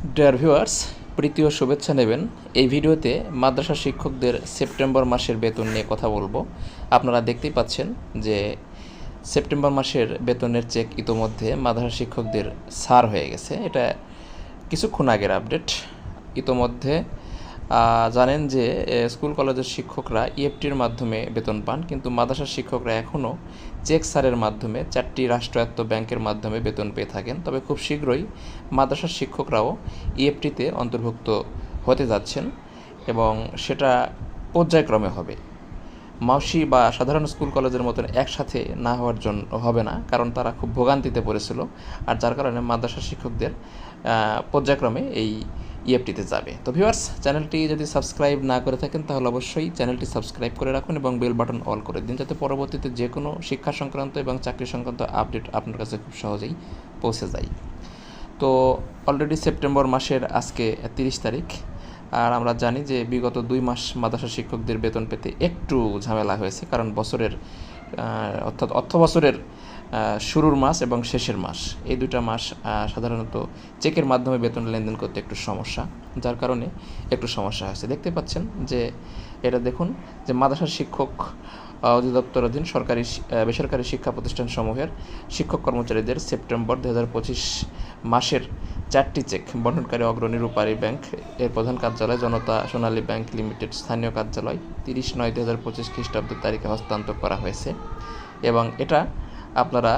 Dear viewers প্রীতি ও শুভেচ্ছা নেবেন। এই ভিডিওতে মাদ্রাসা শিক্ষকদের সেপ্টেম্বর মাসের বেতন নিয়ে কথা বলব। আপনারা দেখতেই পাচ্ছেন যে সেপ্টেম্বর মাসের বেতনের চেক ইতোমধ্যে মাদ্রাসা শিক্ষকদের সার হয়ে গেছে। এটা কিছুক্ষণ আগের আপডেট ইতোমধ্যে জানেন যে স্কুল কলেজের শিক্ষকরা ইএফটির মাধ্যমে বেতন পান, কিন্তু মাদ্রাসার শিক্ষকরা এখনও চেক সারের মাধ্যমে চারটি রাষ্ট্রায়ত্ত ব্যাংকের মাধ্যমে বেতন পেয়ে থাকেন। তবে খুব শীঘ্রই মাদ্রাসার শিক্ষকরাও ইএফটিতে অন্তর্ভুক্ত হতে যাচ্ছেন এবং সেটা পর্যায়ক্রমে হবে। মাউসি বা সাধারণ স্কুল কলেজের মতন একসাথে না হওয়ার জন্য হবে না, কারণ তারা খুব ভোগান্তিতে পড়েছিল। আর যার কারণে মাদ্রাসা শিক্ষকদের পর্যায়ক্রমে এই ইএফটিতে যাবে। তো ভিউয়ার্স, চ্যানেলটি যদি সাবস্ক্রাইব না করে থাকেন, তাহলে অবশ্যই চ্যানেলটি সাবস্ক্রাইব করে রাখুন এবং বেল বাটন অল করে দিন যাতে পরবর্তীতে যে কোনো শিক্ষা সংক্রান্ত এবং চাকরি সংক্রান্ত আপডেট আপনার কাছে খুব সহজেই পৌঁছে যায়। তো অলরেডি সেপ্টেম্বর মাসের আজকে তিরিশ তারিখ, আর আমরা জানি যে বিগত দুই মাস মাদ্রাসা শিক্ষকদের বেতন পেতে একটু ঝামেলা হয়েছে, কারণ বছরের অর্থাৎ অর্থ বছরের শুরুর মাস এবং শেষের মাস। এই দুটা মাস সাধারণত চেকের মাধ্যমে বেতন লেনদেন করতে একটু সমস্যা, যার কারণে একটু সমস্যা হয়েছে। দেখতে পাচ্ছেন যে এটা দেখুন যে মাদ্রাসা শিক্ষক অধিদপ্তর অধীন সরকারি বেসরকারি শিক্ষা প্রতিষ্ঠান সমূহের শিক্ষক কর্মচারীদের সেপ্টেম্বর দু হাজার পঁচিশ মাসের চারটি চেক বন্টনকারী অগ্রণী রূপারী ব্যাংক এর প্রধান কার্যালয় জনতা সোনালী ব্যাংক লিমিটেড স্থানীয় কার্যালয়। তিরিশ নয় দু হাজার পঁচিশ খ্রিস্টাব্দ তারিখে হস্তান্তর করা হয়েছে এবং এটা আপনারা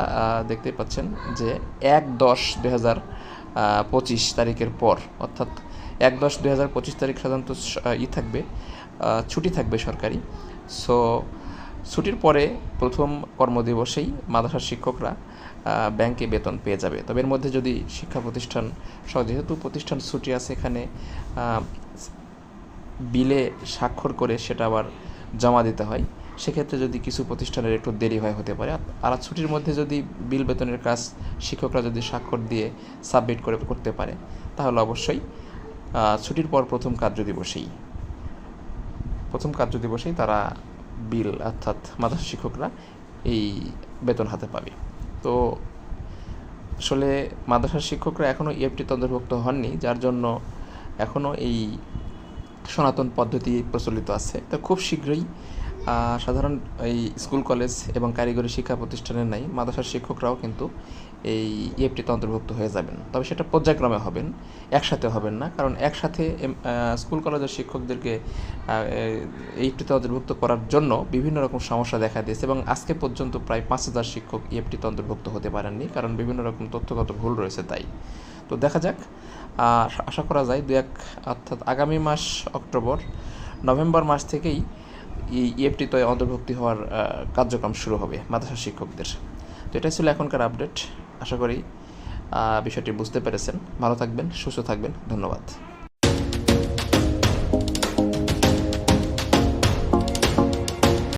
দেখতেই পাচ্ছেন যে এক দশ দু হাজার পঁচিশ তারিখের পর, অর্থাৎ এক দশ দু হাজার পঁচিশ তারিখ সাধারণত ই থাকবে ছুটি থাকবে সরকারি। সো, ছুটির পরে প্রথম কর্মদিবসেই মাদ্রাসার শিক্ষকরা ব্যাংকে বেতন পেয়ে যাবে। তবে এর মধ্যে যদি শিক্ষা প্রতিষ্ঠান সহ, যেহেতু প্রতিষ্ঠান ছুটি আছে এখানে বিলে স্বাক্ষর করে সেটা আবার জমা দিতে হয়। সেক্ষেত্রে যদি কিছু প্রতিষ্ঠানের একটু দেরি হয় হতে পারে। আর- ছুটির মধ্যে যদি বিল বেতনের কাজ শিক্ষকরা যদি স্বাক্ষর দিয়ে সাবমিট করে করতে পারে, তাহলে অবশ্যই ছুটির পর প্রথম কার্য দিবসেই প্রথম কার্য দিবসেই তারা বিল অর্থাৎ মাদ্রাসা শিক্ষকরা এই বেতন হাতে পাবে। তো আসলে মাদ্রাসার শিক্ষকরা এখনও ইএফটিতে অন্তর্ভুক্ত হননি, যার জন্য এখনও এই সনাতন পদ্ধতি প্রচলিত আছে। তো খুব শীঘ্রই সাধারণ এই স্কুল, কলেজ এবং কারিগরি শিক্ষা প্রতিষ্ঠানের নাই, মাদ্রাসার শিক্ষকরাও কিন্তু এই ইএফটিতে অন্তর্ভুক্ত হয়ে যাবেন। তবে সেটা পর্যায়ক্রমে হবেন, একসাথে হবেন না, কারণ একসাথে স্কুল, কলেজের শিক্ষকদেরকে ইএফটিতে অন্তর্ভুক্ত করার জন্য বিভিন্ন রকম সমস্যা দেখা দিয়েছে এবং আজকে পর্যন্ত প্রায় পাঁচ হাজার শিক্ষক ইএফটিতে অন্তর্ভুক্ত হতে পারেননি, কারণ বিভিন্ন রকম তথ্যগত ভুল রয়েছে তাই। তো দেখা যাক আশা করা যায় দু এক, অর্থাৎ আগামী মাস অক্টোবর, নভেম্বর মাস থেকেই ইএফটিতে অন্তর্ভুক্তি হওয়ার কার্যক্রম শুরু হবে মাদ্রাসা শিক্ষকদের। তো এটাই ছিল এখনকার আপডেট আশা করি বিষয়টি বুঝতে পেরেছেন। ভালো থাকবেন, সুস্থ থাকবেন। ধন্যবাদ।